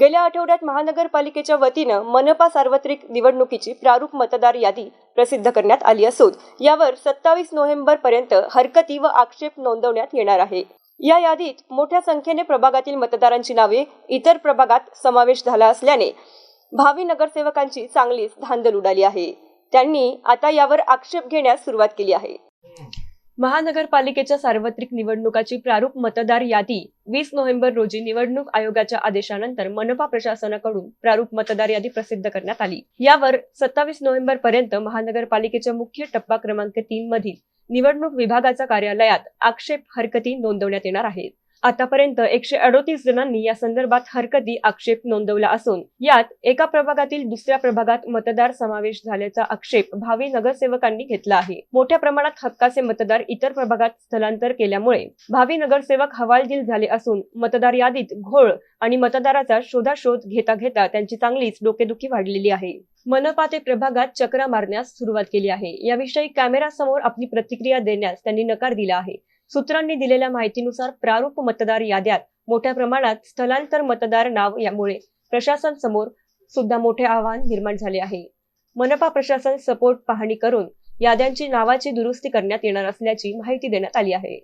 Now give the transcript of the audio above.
गेल्या आठवड्यात महानगरपालिकेच्या वतीनं मनपा सार्वत्रिक निवडणुकीची प्रारूप मतदार यादी प्रसिद्ध करण्यात आली असून यावर सत्तावीस नोव्हेंबर पर्यंत हरकती व आक्षेप नोंदवण्यात येणार आहे. या यादीत मोठ्या संख्येने प्रभागातील मतदारांची नावे इतर प्रभागात समावेश झाला असल्याने भावी नगरसेवकांची चांगलीच धांदल उडाली आहे. त्यांनी आता यावर आक्षेप घेण्यास सुरुवात केली आहे. महानगरपालिकेच्या सार्वत्रिक निवडणुकाची प्रारूप मतदार यादी. वीस नोव्हेंबर रोजी निवडणूक आयोगाच्या आदेशानंतर मनपा प्रशासनाकडून प्रारूप मतदार यादी प्रसिद्ध करण्यात आली. यावर सत्तावीस नोव्हेंबर पर्यंत महानगरपालिकेच्या मुख्य टप्पा क्रमांक तीन मधील निवडणूक विभागाच्या कार्यालयात आक्षेप हरकती नोंदवण्यात येणार आहेत. आतापर्यंत एकशे अडोतीस जणांनी या संदर्भात हरकती आक्षेप नोंदवला असून यात एका प्रभागातील दुसऱ्या प्रभागात मतदार समावेश झाल्याचा आक्षेप भावी नगरसेवकांनी घेतला आहे. मोठ्या प्रमाणात हक्काचे मतदार इतर प्रभागात स्थलांतर केल्यामुळे भावी नगरसेवक हवालदिल झाले असून मतदार यादीत घोळ आणि मतदाराचा शोधाशोध घेता घेता त्यांची चांगलीच डोकेदुखी वाढलेली आहे. मनपा ते प्रभागात चक्रा मारण्यास सुरुवात केली आहे. याविषयी कॅमेरासमोर आपली प्रतिक्रिया देण्यास त्यांनी नकार दिला आहे. सूत्रांनी दिलेल्या माहितीनुसार प्रारूप मतदार याद्यात मोठ्या प्रमाणात स्थलांतर मतदार नाव यामुळे प्रशासन समोर सुद्धा मोठे आव्हान निर्माण झाले आहे. मनपा प्रशासन सपोर्ट पाहणी करून याद्यांची नावाची दुरुस्ती करण्यात येणार असल्याची माहिती देण्यात आली आहे.